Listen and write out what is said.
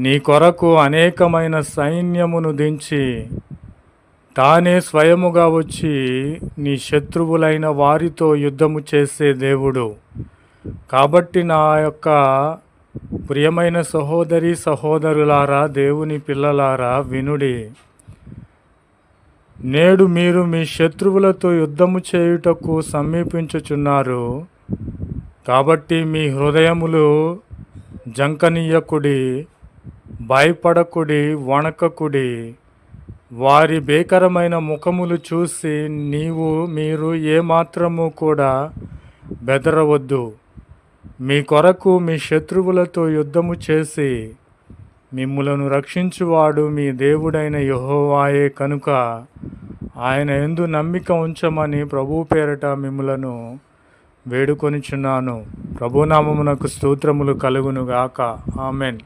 నీ కొరకు అనేకమైన సైన్యమును దించి తానే స్వయముగా వచ్చి నీ శత్రువులైన వారితో యుద్ధము చేసే దేవుడు. కాబట్టి నా యొక్క ప్రియమైన సహోదరి సహోదరులారా దేవుని పిల్లలారా వినుడి. నేడు మీరు మీ శత్రువులతో యుద్ధము చేయుటకు సమీపించుచున్నారు. కాబట్టి మీ హృదయములు జంకనీయకుడి భయపడకుడి వణకకుడి. వారి భీకరమైన ముఖములు చూసి నీవు మీరు ఏమాత్రము కూడా బెదరవద్దు. మీ కొరకు మీ శత్రువులతో యుద్ధము చేసి మిమ్ములను రక్షించువాడు మీ దేవుడైన యహోవాయే కనుక ఆయన ఎందు నమ్మిక ఉంచమని ప్రభు పేరట మిమ్ములను వేడుకొనిచున్నాను. ప్రభునామమునకు స్తోత్రములు కలుగును గాక ఆమెన్.